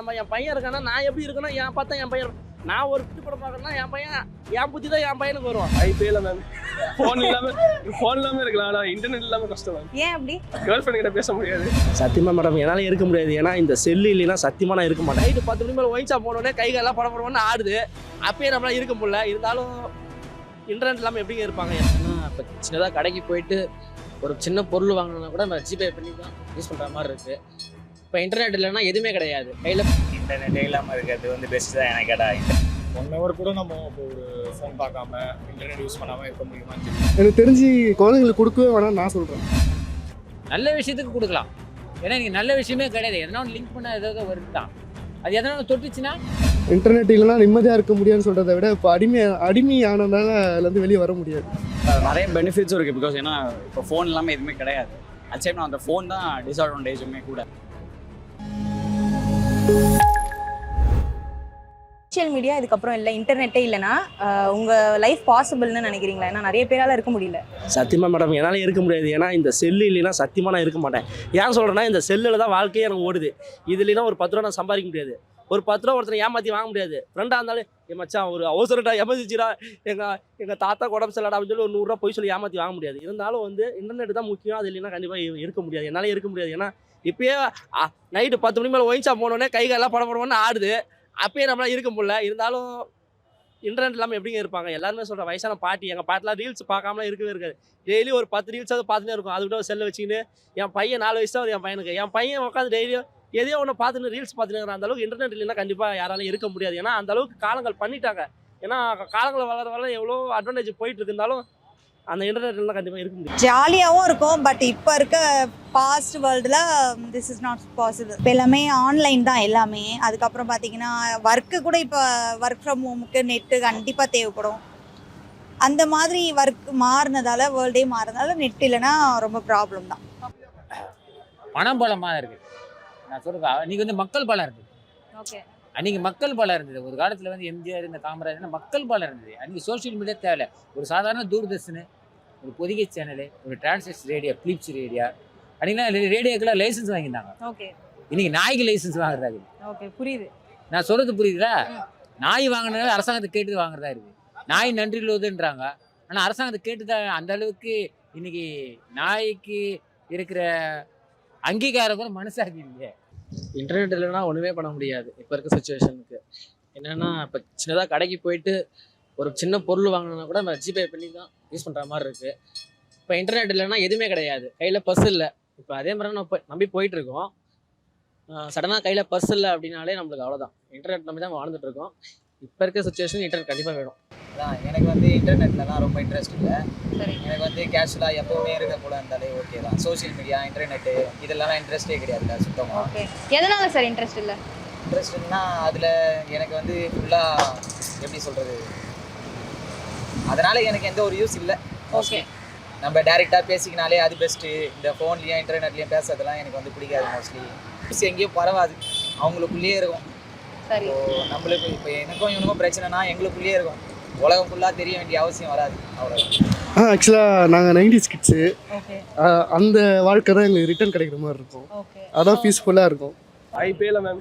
நம்ம என் பையன் இருக்கானா நான் எப்படி இருக்கணும் என் பார்த்தா என் பையன் நான் ஒரு குட்டி படம் பார்க்கறேன்னா என் பையன் என் புத்தி தான் என் பையனுக்கு வரும். வாய்ப்பே இல்லை மேம் ஃபோன் இல்லாம ஃபோன் இல்லாம இருக்கலாம் இன்டர்நெட் இல்லாம கஷ்டம் ஏன் அப்படி? கேர்ள் ஃப்ரெண்ட் கிட்ட பேச முடியாது. சத்தியமா மேடம் என்னால் இருக்க முடியாது. ஏன்னா இந்த செல்லு இல்லைன்னா சத்தியமா நான் இருக்க மாட்டேன். நைட்டு பத்து மணி மேலே ஒயின்ஸா போனோடனே கை காலெல்லாம் பட படம்னு ஆடுது. அப்பயே நம்மளால இருக்க முடியல. இருந்தாலும் இன்டர்நெட் இல்லாமல் எப்படிங்க இருப்பாங்க? ஏன்னா இப்போ சின்னதாக கடைக்கு போயிட்டு ஒரு சின்ன பொருள் வாங்கணும்னா கூட நம்ம ஜிபே பண்ணி தான் யூஸ் பண்ணுற மாதிரி இருக்கு. இப்போ இன்டர்நெட் இல்லைன்னா எதுவுமே கிடையாது. கையில் இன்டர்நெட்டே இல்லாமல் இருக்கிறது வந்து பெஸ்ட் தான் எனக்கு கேட்டா. ஒன் ஹவர் கூட நம்ம இப்போ ஒரு ஃபோன் பார்க்காம இன்டர்நெட் யூஸ் பண்ணாமல் இருக்க முடியுமான்னு தெரியல. எனக்கு தெரிஞ்சு குழந்தைங்களுக்கு கொடுக்கவே வேணாம் நான் சொல்கிறேன் நல்ல விஷயத்துக்கு கொடுக்கலாம். ஏன்னா நீங்கள் நல்ல விஷயமே கிடையாது. எதனா ஒன்று லிங்க் பண்ண ஏதாவது வருது தான். அது எதனா தொட்டுச்சுன்னா இன்டர்நெட் இல்லைன்னா நிம்மதியாக இருக்க முடியாதுன்னு சொல்கிறத விட இப்போ அடிமை அடிமை ஆனதுனால அதுலேருந்து வெளியே வர முடியாது. நிறைய பெனிஃபிட்ஸும் இருக்குது பிகாஸ் ஏன்னா இப்போ ஃபோன் இல்லாமல் எதுவுமே கிடையாது. அது சைடு அந்த ஃபோன் தான் டிஸ்அட்வான்டேஜுமே கூட. சோஷியல் மீடியா இதுக்கப்புறம் இல்லை இன்டர்நெட்டே இல்லைன்னா உங்கள் லைஃப் பாசிபிள்னு நினைக்கிறீங்களா? ஏன்னா நிறைய பேரால் இருக்க முடியல. சத்தியமாக மேடம் என்னால் இருக்க முடியாது. ஏன்னா இந்த செல்லு இல்லைன்னா சத்தியமாக நான் இருக்க மாட்டேன். ஏன் சொல்கிறேன்னா இந்த செல்லில் தான் வாழ்க்கையே எனக்கு ஓடுது. இது இல்லைன்னா ஒரு பத்து ரூபா நான் சம்பாதிக்க முடியாது. ஒரு பத்து ரூபா ஒருத்தனை ஏமாற்றி வாங்க முடியாது. ஃப்ரெண்டாக இருந்தாலும் என் மச்சான் ஒரு அவசரட்டா எமர்ஜென்சிடா எங்கள் எங்கள் தாத்தா உடம்பு சரியில்லடா அப்படின்னு சொல்லி ஒரு நூறுரூவா போய் சொல்லி ஏமாற்றி வாங்க முடியாது. இருந்தாலும் வந்து இன்டர்நெட் தான் முக்கியம். அது இல்லைன்னா கண்டிப்பாக இருக்க முடியாது. என்னால் இருக்க முடியாது. ஏன்னா இப்பயே நைட்டு பத்து மணி மேலே ஒயின்ஸா போனோடனே கை காலெல்லாம் படம் படம்னு ஆடுது. அப்பயே நம்மளால் இருக்க முடியல. இருந்தாலும் இன்டர்நெட் இல்லாமல் எப்படிங்க இருப்பாங்க? எல்லாருமே சொல்கிற வயசான பாட்டி எங்கள் பாட்டிலாம் ரீல்ஸ் பார்க்காமலாம் இருக்கவே இருக்காது. டெய்லி ஒரு பத்து ரீல்ஸாவது பார்த்துட்டே இருக்கும். அது கூட செல்லை வச்சுக்கின்னு என் பையன் நாலு வயசு தான் என் பையனுக்கு. என் பையன் உட்காந்து டெய்லியும் எதையோ ஒன்று பார்த்துட்டு ரீல்ஸ் பார்த்துட்டு அந்த அளவுக்கு இன்டர்நெட் இல்லைன்னா கண்டிப்பாக யாராலும் இருக்க முடியாது. ஏன்னா அந்த அளவுக்கு காலங்கள் பண்ணிட்டாங்க. ஏன்னா காலங்கள் வளர வளர எவ்வளோ அட்வான்டேஜ் போயிட்டு இருந்தாலும் அந்த இல்லைன்னா கண்டிப்பாக இருக்க ஜாலியாகவும் இருக்கும் பட் இப்போ இருக்க பாஸ்ட் வேர்ல்டில் திஸ் இஸ் நாட் பாசிபிள் இப்போ எல்லாமே ஆன்லைன் தான் எல்லாமே. அதுக்கப்புறம் பார்த்தீங்கன்னா ஒர்க்கு கூட இப்போ ஒர்க் ஃப்ரம் ஹோமுக்கு நெட்டு கண்டிப்பாக தேவைப்படும். அந்த மாதிரி ஒர்க் மாறினதால வேர்ல்டே மாறினதால நெட் இல்லைன்னா ரொம்ப ப்ராப்ளம் தான். பணம் பலமாக இருக்கு. நான் சொல்றது அன்னைக்கு வந்து மக்கள் பலம் இருந்தது. ஓகே அன்னைக்கு மக்கள் பலம் இருந்தது. ஒரு காலத்தில் வந்து எம்ஜிஆர் இந்த காமராஜர் மக்கள் பலம் இருந்தது. அன்னைக்கு சோஷியல் மீடியா தேவை ஒரு சாதாரண தூர்தர்ஷன் ஒரு பொதிகை சேனலு ஒரு டிரான்ஸ்லேட் ரேடியோ பிலிப்ஸ் ரேடியோ அன்னைக்கெல்லாம் ரேடியோக்கெல்லாம் லைசன்ஸ் வாங்கியிருந்தாங்க. ஓகே. இன்னைக்கு நாய்க்கு லைசன்ஸ் வாங்குறதா ஓகே புரியுது. நான் சொல்றது புரியுதுல நாய் வாங்கினது அரசாங்கத்தை கேட்டு வாங்குறதா இருக்கு. நாய் நன்றி உள்ளதுன்றாங்க. ஆனால் அரசாங்கத்தை கேட்டு தான் அந்த அளவுக்கு இன்னைக்கு நாய்க்கு இருக்கிற அங்கீகாரம் கூட மனசாகி இல்லையே. இன்டர்நெட் இல்லைன்னா ஒன்றுமே பண்ண முடியாது. இப்போ இருக்க சுச்சுவேஷனுக்கு என்னன்னா இப்போ சின்னதாக கடைக்கு போயிட்டு ஒரு சின்ன பொருள் வாங்கணும்னா கூட நம்ம ஜிபே பண்ணி தான் யூஸ் பண்ணுற மாதிரி இருக்கு. இப்போ இன்டர்நெட் இல்லைன்னா எதுவுமே கிடையாது. கையில் பர்ஸ் இல்லை. இப்போ அதே மாதிரி நம்ம போய் நம்பி போயிட்டு இருக்கோம் சடனாக கையில் பர்ஸ் இல்லை அப்படின்னாலே நம்மளுக்கு அவ்வளோதான் இன்டர்நெட் நம்பி தான் வாழ்ந்துட்டு இருக்கோம் இப்போ இருக்க சுச்சுவேஷன் இன்டர்நெட் கண்டிப்பாக வேணும். அதான் எனக்கு வந்து இன்டர்நெட்லலாம் ரொம்ப இன்ட்ரெஸ்ட் இல்லை. சரி. எனக்கு வந்து கேஷுவலாக எப்போவுமே இருக்க போல இருந்தாலே ஓகே தான். சோஷியல் மீடியா இன்டர்நெட்டு இதெல்லாம் இன்ட்ரெஸ்டே கிடையாதுல்ல சுத்தமாக ஓகே எதனால சார் இன்ட்ரெஸ்ட் இல்லை? இன்ட்ரெஸ்ட்னா அதில் எனக்கு வந்து ஃபுல்லாக எப்படி சொல்கிறது அதனால் எனக்கு எந்த ஒரு யூஸ் இல்லை. ஓகே நம்ம டேரெக்டாக பேசிக்கினாலே அது பெஸ்ட்டு இந்த ஃபோன்லேயும் இன்டர்நெட்லேயும் பேசுறதெல்லாம் எனக்கு வந்து பிடிக்காது மோஸ்ட்லி யூஸ் எங்கேயும் பரவாது. அவங்களுக்குள்ளேயே இருக்கும். சரி. இப்போ நம்மளுக்கு இப்போ எனக்கும் இவனுக்கும் பிரச்சனைனா எங்களுக்குள்ளேயே இருக்கும். உலகம் ஃபுல்லாக தெரிய வேண்டிய அவசியம் வராது. அவ்வளோ ஆக்சுவலாக நாங்கள் நைன்டிஸ் கிட்ஸு ஓகே அந்த வாழ்க்கை தான் எங்களுக்கு ரிட்டர்ன் கிடைக்கிற மாதிரி இருக்கும். ஓகே அதான் பீஸ்ஃபுல்லாக இருக்கும். வாய்ப்பே இல்லை மேம்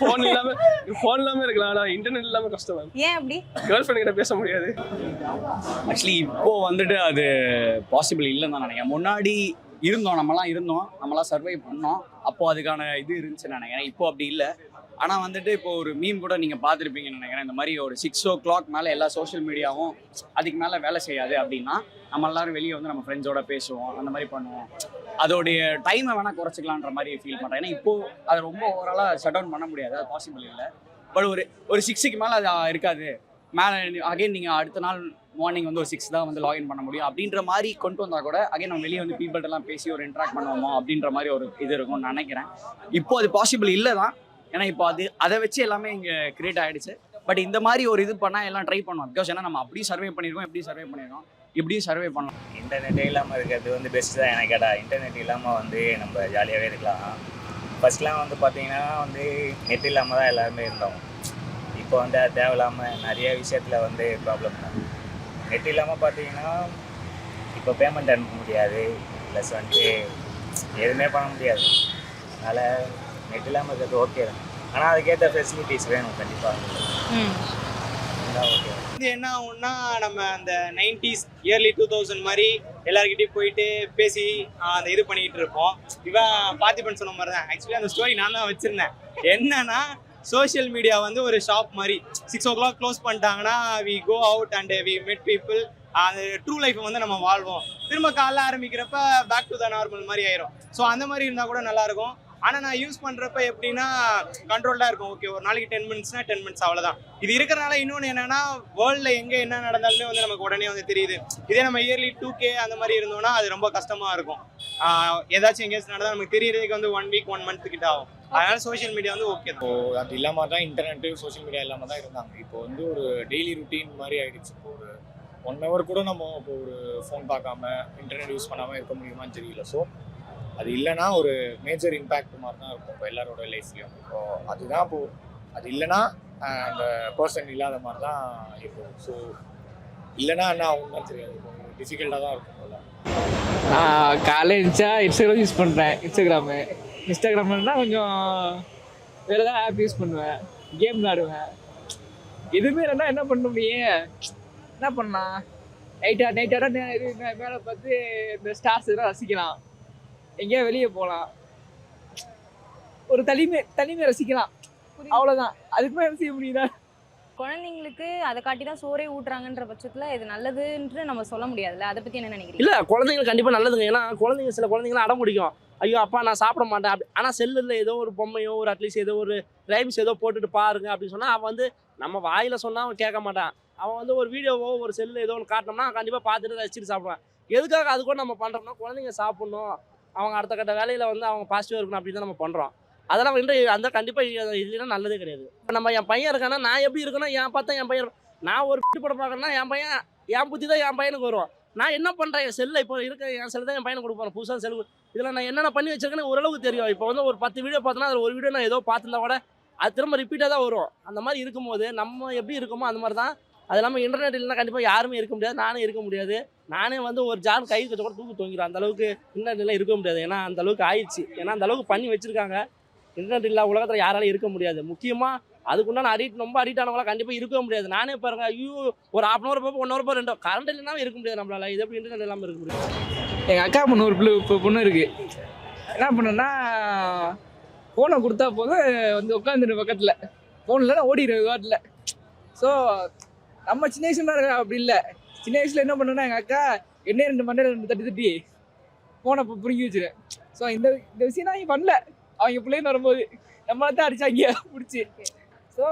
ஃபோன் இல்லாம ஃபோன் இல்லாம இருக்கலாம். இன்டர்நெட் இல்லாம கஷ்டம் மேம் ஏன் அப்படி? கேர்ள் ஃப்ரெண்ட் கிட்ட பேச முடியாது. ஆக்சுவலி இப்போ வந்துட்டு அது பாசிபிள் இல்லைன்னு தான் நினைக்கிறேன். முன்னாடி இருந்தோம் நம்மலாம் இருந்தோம் நம்மலாம் சர்வை பண்ணோம். அப்போ அதுக்கான இது இருந்துச்சுன்னு நினைக்கிறேன். இப்போ அப்படி இல்லை. ஆனால் வந்துட்டு இப்போ ஒரு மீம் கூட நீங்கள் பார்த்துருப்பீங்கன்னு நினைக்கிறேன். இந்த மாதிரி ஒரு சிக்ஸ் ஓ கிளாக் மேலே எல்லா சோஷியல் மீடியாவும் அதுக்கு மேலே வேலை செய்யாது அப்படின்னா நம்ம எல்லாரும் வெளியே வந்து நம்ம ஃப்ரெண்ட்ஸோட பேசுவோம். அந்த மாதிரி பண்ணுவோம். அதோடைய டைமை வேணால் குறைச்சிக்கலான்ற மாதிரி ஃபீல் பண்ணுறேன் ஏன்னா இப்போது அதை ரொம்ப ஓவராலாக ஷட் டவுன் பண்ண முடியாது. அது பாசிபிள் இல்லை. பட் ஒரு ஒரு சிக்ஸுக்கு மேலே அது இருக்காது. மேலே அகைன் நீங்கள் அடுத்த நாள் மார்னிங் வந்து ஒரு சிக்ஸ் தான் வந்து லாகின் பண்ண முடியும். அப்படின்ற மாதிரி கொண்டு வந்தால் கூட அகைன் நம்ம வெளியே வந்து பீப்புள்கிட்டலாம் எல்லாம் பேசி ஒரு இன்ட்ராக்ட் பண்ணுவோமோ அப்படின்ற மாதிரி ஒரு இது இருக்கும்னு நினைக்கிறேன். இப்போ அது பாசிபிள் இல்லை தான் ஏன்னா இப்போ அது அதை வச்சு எல்லாமே இங்கே கிரியேட் ஆகிடுச்சு பட் இந்த மாதிரி ஒரு இது பண்ணால் எல்லாம் ட்ரை பண்ணுவோம். பிகாஸ் ஏன்னா நம்ம அப்படியும் சர்வே பண்ணியிருக்கோம் எப்படி சர்வே பண்ணியிருக்கோம் இப்படியும் சர்வே பண்ணலாம். இன்டர்நெட்டே இல்லாமல் இருக்கிறது வந்து பெஸ்ட் தான் எனக்கு கேட்டா. இன்டர்நெட் இல்லாமல் வந்து நம்ம ஜாலியாகவே இருக்கலாம். ஃபர்ஸ்ட்லாம் வந்து பார்த்தீங்கன்னா வந்து நெட் இல்லாமல் தான் எல்லாருமே இருந்தோம். இப்போ வந்து அது தேவையில்லாமல் நிறைய விஷயத்தில் வந்து ப்ராப்ளம் தான். நெட் இல்லாமல் பார்த்தீங்கன்னா இப்போ பேமெண்ட் அனுப்ப முடியாது. ப்ளஸ் வந்துட்டு எதுவுமே பண்ண முடியாது. அதனால் நெட் இல்லாமல் இருக்கிறது ஓகே தான். ஆனால் அதுக்கேற்ற ஃபெசிலிட்டிஸ் வேணும் கண்டிப்பாக ம் ஓகே இது என்ன ஆகும்னா நம்ம அந்த நைன்டிஸ் இயர்லி டூ தௌசண்ட் மாதிரி எல்லாருக்கிட்டையும் போயிட்டு பேசி அந்த இது பண்ணிக்கிட்டு இருப்போம். இவன் பார்த்திபன் சொன்ன மாதிரி தான். ஆக்சுவலி அந்த ஸ்டோரி நான் தான் வச்சுருந்தேன். என்னன்னா சோஷியல் மீடியா வந்து ஒரு ஷாப் மாதிரி. சிக்ஸ் ஓ கிளாக் க்ளோஸ் பண்ணிட்டாங்கன்னா we go out and we meet people அந்த ட்ரூ லைஃப்பை வந்து நம்ம வாழ்வோம். திரும்ப காலைல ஆரம்பிக்கிறப்ப பேக் டு த நார்மல் மாதிரி ஆயிரும். ஸோ அந்த மாதிரி இருந்தால் கூட நல்லாயிருக்கும் ஆனால் நான் யூஸ் பண்ணுறப்ப எப்படின்னா கண்ட்ரோல்டாக இருக்கும். ஓகே ஒரு நாளைக்கு டென் மினிட்ஸ்னா டென் மினிட்ஸ் அவ்வளோதான் இது இருக்கிறனால இன்னொன்று என்னன்னா வேர்ல்டில் எங்கே என்ன நடந்தாலுமே வந்து நமக்கு உடனே வந்து தெரியுது. இதே நம்ம இயர்லி டூ கே அந்த மாதிரி இருந்தோம்னா அது ரொம்ப கஷ்டமாக இருக்கும். ஏதாச்சும் எங்கேயாச்சும் நடந்தால் நமக்கு தெரியறதுக்கு வந்து ஒன் வீக் ஒன் மந்த் கிட்ட ஆகும். அதனால சோஷியல் மீடியா வந்து ஓகே தான். இப்போ அது இல்லாமல் தான் இன்டர்நெட்டு சோஷியல் மீடியா இல்லாமல் தான் இருந்தாங்க. இப்போ வந்து ஒரு டெய்லி ருட்டீன் மாதிரி ஆயிடுச்சு. இப்போ ஒரு ஒன் ஹவர் கூட நம்ம இப்போ ஒரு ஃபோன் பார்க்காம இன்டர்நெட் யூஸ் பண்ணாமல் இருக்க முடியுமான்னு தெரியல. ஸோ அது இல்லைன்னா ஒரு மேஜர் இம்பேக்ட் மாதிரி தான் இருக்கும் இப்போ எல்லாரோட லைஃப்லையும் இப்போ அதுதான் இப்போ அது இல்லைன்னா அந்த பர்சன் இல்லாத மாதிரி தான் இருக்கும். ஸோ இல்லைன்னா என்ன ஆகும் தான் தெரியாது. இப்போ டிஃபிகல்ட்டாக தான் இருக்கும் போல. நான் காலையில் எழுந்திரிச்சா இன்ஸ்டாகிராம் யூஸ் பண்ணுறேன் இன்ஸ்டாகிராமு இன்ஸ்டாகிராம்னா கொஞ்சம் வேறு ஏதாவது ஆப் யூஸ் பண்ணுவேன். கேம் விளாடுவேன் எதுவுமே இல்லைன்னா என்ன பண்ண முடியும்? என்ன பண்ணலாம்? நைட்டாக நைட்டாக மேலே பார்த்து இந்த ஸ்டார்ஸ் இதெல்லாம் ரசிக்கலாம். எங்கேயா வெளியே போகலாம். ஒரு தனிமை தனிமை ரசிக்கலாம். அவ்வளோதான் அதுக்கு மேலே செய்ய முடியுதா? குழந்தைங்களுக்கு அதை காட்டி தான் சோறே ஊட்டுறாங்கன்ற பட்சத்துல இது நல்லதுன்ட்டு நம்ம சொல்ல முடியாதுல்ல? அதை பத்தி என்ன நினைக்கிறீங்க? இல்லை குழந்தைங்களுக்கு கண்டிப்பாக நல்லதுங்க. ஏன்னா குழந்தைங்க சில குழந்தைங்களாம் அடம் பிடிக்கும். ஐயோ அப்பா நான் சாப்பிட மாட்டேன். அப்படி ஆனால் செல்லில் ஏதோ ஒரு பொம்மையோ ஒரு அட்லீஸ்ட் ஏதோ ஒரு ரைம்ஸ் ஏதோ போட்டுட்டு பாருங்க அப்படின்னு சொன்னால் அவன் வந்து நம்ம வாயில் சொன்னால் அவன் கேட்க மாட்டான். அவன் வந்து ஒரு வீடியோவோ ஒரு செல்லு ஏதோ ஒன்று காட்டினோம்னா கண்டிப்பாக பார்த்துட்டு ரசிச்சுட்டு சாப்பிடுவான். எதுக்காக அது கூட நம்ம பண்ணுறோம்னா குழந்தைங்க சாப்பிட்ணும். அவங்க அடுத்த கட்ட வேலையில் வந்து அவங்க பாசிட்டிவாக இருக்கணும் அப்படி தான் நம்ம பண்ணுறோம் அதெல்லாம் வந்து அந்த கண்டிப்பாக இல்லைன்னா நல்லதே கிடையாது. இப்போ நம்ம என் பையன் இருக்கானா நான் எப்படி இருக்கணும்? என் பார்த்தா என் பையன் நான் ஒரு வீட்டு படம் பார்க்கறேன்னா என் பையன் என் புத்தி தான் என் பையனுக்கு வரும். நான் என்ன பண்ணுறேன் என் செல்லில் இப்போ இருக்க என் செல்லு தான் என் பையனுக்கு கொடுப்பேன் புதுசாக செல்லு இதில் நான் என்னென்ன பண்ணி வச்சிருக்கேன்னு ஓரளவுக்கு தெரியும். இப்போ வந்து ஒரு பத்து வீடியோ பார்த்தோன்னா அதில் ஒரு வீடியோ நான் ஏதோ பார்த்துருந்தா கூட அது திரும்ப ரிப்பீட்டாக தான் வரும். அந்த மாதிரி இருக்கும்போது நம்ம எப்படி இருக்கோமோ அந்த மாதிரி தான் அது இல்லாமல் இன்டர்நெட் இல்லைன்னா கண்டிப்பாக யாருமே இருக்க முடியாது. நானும் இருக்க முடியாது. நானே வந்து ஒரு ஜான் கை வச்சு கூட தூக்கி தொங்கிடும் அந்த அளவுக்கு இன்டர்நெட்லாம் இருக்க முடியாது. ஏன்னா அந்த அளவுக்கு ஆயிடுச்சு. ஏன்னா அந்த அளவுக்கு பண்ணி வச்சிருக்காங்க. இன்டர்நெட் இல்லை உலகத்தில் யாராலும் இருக்க முடியாது. முக்கியமாக அதுக்குண்டான அடிக்ட் ரொம்ப அடிக்ட் ஆனவங்களாம் கண்டிப்பாக இருக்க முடியாது. நானே பாருங்க ஐயோ ஒரு ஹாஃப் அன் ஹவர் போய் ஒன் ஹவர் போய் ரெண்டு கரண்ட் இல்லைனா இருக்க முடியாது நம்மளால. இது எப்படி இன்டர்நெட் இல்லாமல் இருக்க முடியும்? எங்கள் அக்கா பொண்ணு ஒரு பிள்ளை இப்போ பொண்ணு இருக்குது என்ன பண்ணுன்னா ஃபோனை கொடுத்தா போதும் வந்து உட்காந்துரு பக்கத்தில். ஃபோன் இல்லைன்னா ஓடிடுவேன் வாட்டில் ஸோ நம்ம சின்ன வயசுல அப்படி இல்லை. சின்ன வயசில் என்ன பண்ணுன்னா எங்கள் அக்கா என்ன ரெண்டு மண்டல ரெண்டு தட்டி தட்டி ஃபோனை புரிஞ்சு பிடிங்கி வச்சிருவேன். ஸோ இந்த இந்த விஷயம் நான் பண்ணல. அவங்க பிள்ளைங்க வரும்போது நம்மளை தான் அடிச்சாங்க பிடிச்சி. ஸோ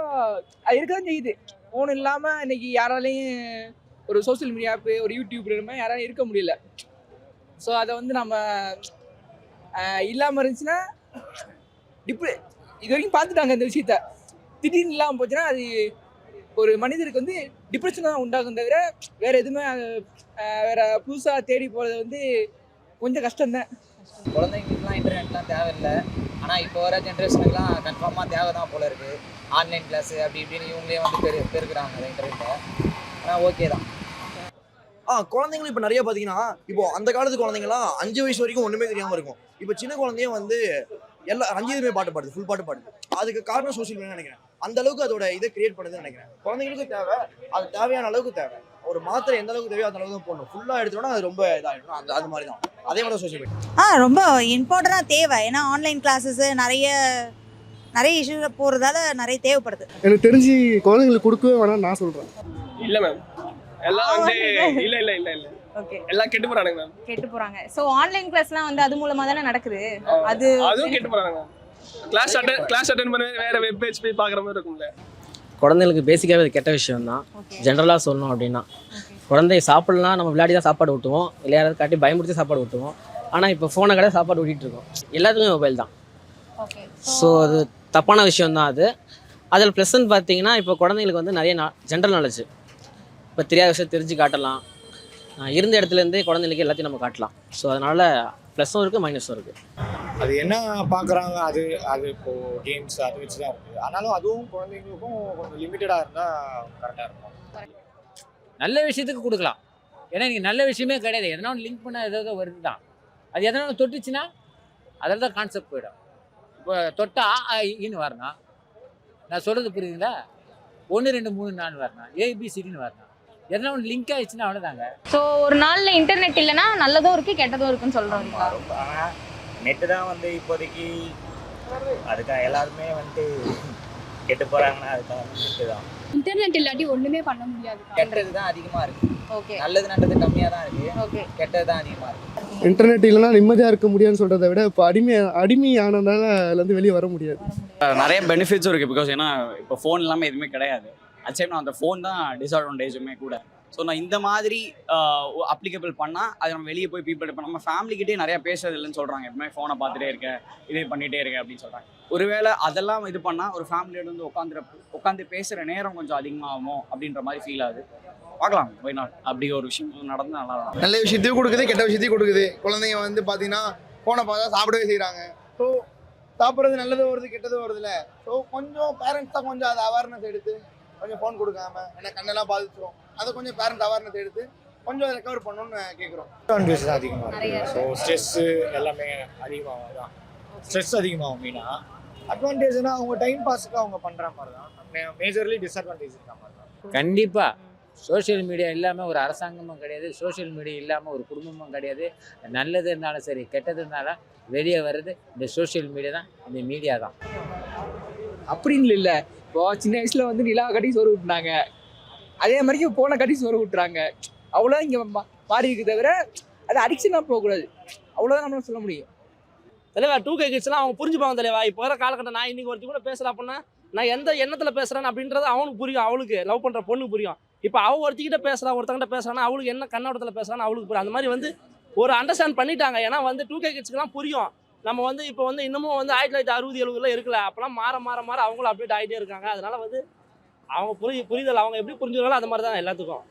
அது இருக்க தான் செய்யுது. ஃபோன் இல்லாமல் இன்னைக்கு யாராலையும் ஒரு சோஷியல் மீடியா ஆப்பு ஒரு யூடியூப் இந்த மாதிரி யாராலையும் இருக்க முடியல. ஸோ அதை வந்து நம்ம இல்லாமல் இருந்துச்சுன்னா டிப்ரெ இது வரைக்கும் பார்த்துட்டாங்க இந்த விஷயத்த. திடீர்னு இல்லாமல் போச்சுன்னா அது ஒரு மனிதருக்கு வந்து டிப்ரெஷன் தான் உண்டாகும் தவிர வேற எதுவுமே வேற புதுசாக தேடி போகிறது வந்து கொஞ்சம் கஷ்டம்தான். குழந்தைங்களுக்குலாம் இன்டர்நெட்லாம் தேவையில்லை. ஆனால் இப்போ வர ஜென்ரேஷனுக்குலாம் கன்ஃபார்மாக தேவை தான் போல இருக்குது ஆன்லைன் கிளாஸு அப்படி இப்படின்னு இவங்களே வந்து பெரு பெருக்கிறாங்க அந்த இன்டர்நெட்டை ஆனால் ஓகே தான். ஆ குழந்தைங்களும் இப்போ நிறைய பார்த்தீங்கன்னா இப்போ அந்த காலத்து குழந்தைங்கலாம் அஞ்சு வயசு வரைக்கும் ஒன்றுமே தெரியாமல் இருக்கும். இப்போ சின்ன குழந்தைய வந்து எல்லா அஞ்சுமே பாட்டு பாடுது ஃபுல் பாட்டு பாடுது. அதுக்கு காரணம் சோஷியல் மீடியா நினைக்கிறேன். அந்த அளவுக்கு அதோட இதை கிரியேட் பண்ணுதுன்னு நினைக்கிறேன். குழந்தைங்களுக்கு தேவை அது தேவையான அளவுக்கு தேவை. ஒரு மாத்திரை எந்த அளவுக்கு தேவையோ அந்த அளவுக்கு தான் போடணும். ஃபுல்லாக எடுத்தோம்னா அது ரொம்ப இதாகிடும் அந்த அது மாதிரி தான். அதே மாதிரி சோஷியல் மீடியா ஆ ரொம்ப இம்பார்ட்டண்டாக தேவை. ஏன்னா ஆன்லைன் கிளாஸஸ் நிறைய நிறைய இஷ்யூ போகிறதால நிறைய தேவைப்படுது. எனக்கு தெரிஞ்சு குழந்தைங்களுக்கு கொடுக்கவே வேணாம்னு நான் சொல்கிறேன் இல்லை மேம் எல்லாம் வந்து இல்லை இல்லை இல்லை இல்லை. ஓகே எல்லாம் கெட்டு போகிறானுங்க மேம் கெட்டு போறாங்க. சோ ஆன்லைன் கிளாஸ்லாம் வந்து அது மூலமா தானே நடக்குது அது அதுவும் கெட்டு போகிறாங்க ma'am class attend class attend பண்ண வேற வெப் பேஜ் போய் பார்க்குற மாதிரி இருக்கும்ல. குழந்தைங்களுக்கு பேசிக்காகவே அது கெட்ட விஷயம் தான் ஜென்ரலாக சொல்லணும் அப்படின்னா. குழந்தை சாப்பிடலாம் நம்ம விளையாடி தான் சாப்பாடு ஊட்டுவோம். இல்லை யாராவது காட்டி பயமுறுத்தி சாப்பாடு ஊட்டுவோம். ஆனால் இப்போ ஃபோனை கடை சாப்பாடு ஊட்டிகிட்டு இருக்கோம். எல்லாத்துக்குமே மொபைல் தான். ஓகே ஸோ அது தப்பான விஷயம் தான் அது. அதில் ப்ளஸ்ன்னு பார்த்தீங்கன்னா இப்போ குழந்தைங்களுக்கு வந்து நிறைய ஜென்ரல் நாலேஜ் இப்போ தெரியாத விஷயம் தெரிஞ்சு காட்டலாம். இருந்த இடத்துலேருந்தே குழந்தைங்களுக்கு எல்லாத்தையும் நம்ம காட்டலாம். ஸோ அதனால் ப்ளஸ்ஸும் இருக்குது மைனஸும் இருக்குது அது என்ன பார்க்குறாங்க அது அது இப்போ கேம்ஸ் அது வச்சு தான் இருக்குது. ஆனாலும் அதுவும் குழந்தைங்களுக்கும் கொஞ்சம் லிமிட்டடாக இருந்தால் கரெக்டாக இருக்கும். நல்ல விஷயத்துக்கு கொடுக்கலாம். ஏன்னா இன்றைக்கி நல்ல விஷயமே கிடையாது. எதனா ஒன்று லிங்க் பண்ண ஏதாவது வருது தான் அது எதனா ஒன்று தொட்டுச்சுன்னா அதில் தான் கான்செப்ட் போயிடும். இப்போ தொட்டா ஈன்னு வரணும். நான் சொல்கிறது புரியுதுங்களா? ஒன்று ரெண்டு மூணு நாலு வரணும். ஏபிசிடின்னு வரணும். எதனா ஒன்று லிங்க் ஆயிடுச்சுன்னா அவ்வளோதாங்க ஸோ ஒரு நாள்ல இன்டர்நெட் இல்லைன்னா நல்லதும் இருக்கு கெட்டதும் இருக்குன்னு சொல்றீங்களா ரொம்ப ஆனால் நெட்டு தான் வந்து இப்போதைக்கு அதுக்காக எல்லாருமே வந்துட்டு கெட்டு போகிறாங்கன்னா அதுக்காக நெட்டு தான். இன்டர்நெட் இல்லாட்டி ஒண்ணுமே பண்ண முடியாது கெட்டது தான் அதிகமாக இருக்கு. ஓகே நல்லது நல்லது கம்மியாக தான் இருக்கு. ஓகே கெட்டது தான் அதிகமாக இருக்கு. இன்டர்நெட் இல்லைன்னா நிம்மதியாக இருக்க முடியாதுன்னு சொல்கிறத விட இப்போ அடிமை அடிமை ஆனதால அதுலேருந்து வெளியே வர முடியாது. நிறைய பெனிஃபிட்ஸும் இருக்குது பிகாஸ் ஏன்னா இப்போ ஃபோன் இல்லாமல் எதுவுமே கிடையாது. அட் சேம் நான் அந்த ஃபோன் தான் டிஸ்அட்வான்டேஜுமே கூட. ஸோ நான் இந்த மாதிரி அப்ளிகபிள் பண்ணால் அதை நம்ம வெளியே போய் பீப்பிள் இப்போ நம்ம ஃபேமிலிக்கிட்டே நிறையா பேசுறது இல்லைன்னு சொல்கிறாங்க எப்பவுமே ஃபோனை பார்த்துட்டே இருக்க இதே பண்ணிகிட்டே இருக்க அப்படின்னு சொல்கிறாங்க ஒருவேளை அதெல்லாம் இது பண்ணால் ஒரு ஃபேமிலியோட வந்து உட்காந்துற உட்காந்து பேசுகிற நேரம் கொஞ்சம் அதிகமாகுமோ அப்படின்ற மாதிரி ஃபீல் ஆகுது. பார்க்கலாம் ஒய் நாட் அப்படி ஒரு விஷயம் நடந்து நல்லா நல்ல விஷயத்தையும் கொடுக்குது கெட்ட விஷயத்தையும் கொடுக்குது. குழந்தைங்க வந்து பார்த்தீங்கன்னா ஃபோனை பார்த்தா சாப்பிடவே செய்கிறாங்க ஸோ சாப்பிட்றது நல்லது வருது கெட்டது வருதுல்ல. ஸோ கொஞ்சம் பேரண்ட்ஸ் தான் கொஞ்சம் அதை அவேர்னஸ் எடுத்து கொஞ்சம் ஃபோன் கொடுக்காம ஏன்னா கண்ணெல்லாம் பாதிச்சிரும். அதை கொஞ்சம் பேரண்ட் அவேர்னஸ் எடுத்து கொஞ்சம் ரெக்கவர் பண்ணணும்னு கேட்குறோம் அட்வான்டேஜ் தான் அதிகமாக இருக்குது ஸோ ஸ்ட்ரெஸ்ஸு எல்லாமே அதிகமாகும் தான் ஸ்ட்ரெஸ் அதிகமாகும் மெயினாக அட்வான்டேஜ்னா அவங்க டைம் பாஸுக்கு அவங்க பண்ணுற மாதிரி தான். மேஜர்லி டிஸ்அட்வான்டேஜ் இருக்க மாதிரி தான். கண்டிப்பாக சோஷியல் மீடியா இல்லாமல் ஒரு அரசாங்கமும் கிடையாது. சோஷியல் மீடியா இல்லாமல் ஒரு குடும்பமும் கிடையாது. நல்லது இருந்தாலும் சரி கெட்டது இருந்தாலும் வெளியே வர்றது இந்த சோஷியல் மீடியா தான் இந்த மீடியா தான். அப்படின்னு இல்லை. இப்போ சின்ன வயசில் வந்து நிலா கட்டி சோறு விட்டுனாங்க அதே மாதிரி போன கட்டி சோறு விட்டுறாங்க அவ்வளோ இங்கே மாறி இருக்கு தவிர அது அடிக்ஷனாக போகக்கூடாது. அவ்வளோதான் நம்மளால சொல்ல முடியும். தலைவா டூ கே கிட்ஸ்லாம் அவங்க புரிஞ்சுப்பாங்க தலைவா. இப்போ வர காலகட்டம் நான் இன்னைக்கு ஒருத்தி கூட பேசல அப்படின்னா நான் எந்த எண்ணத்தில் பேசுகிறேன் அப்படின்றது அவனுக்கு புரியும் அவளுக்கு. லவ் பண்ணுற பொண்ணுக்கு புரியும். இப்போ அவள் ஒருத்திக்கிட்ட பேசுகிறான் ஒருத்தங்கிட்ட பேசுகிறானா அவளுக்கு என்ன கண்ணோட்டத்தில் பேசுகிறான்னு அவளுக்கு புரியும். அந்த மாதிரி வந்து ஒரு அண்டர்ஸ்டாண்ட் பண்ணிட்டாங்க. ஏன்னா வந்து டூ கே கிட்ஸ்க்குலாம் புரியும். நம்ம வந்து இப்போ வந்து இன்னமும் வந்து ஆயிரத்தி தொள்ளாயிரத்தி அறுபது எழுபதுல இருக்கல. அப்போலாம் மாற மாற மாற அவங்களும் அப்டேட் ஆகிட்டே இருக்காங்க. அதனால வந்து அவங்க புரிய புரிதல் அவங்க எப்படி புரிஞ்சுக்கிறாங்களோ அது மாதிரி தான் எல்லாத்துக்கும்.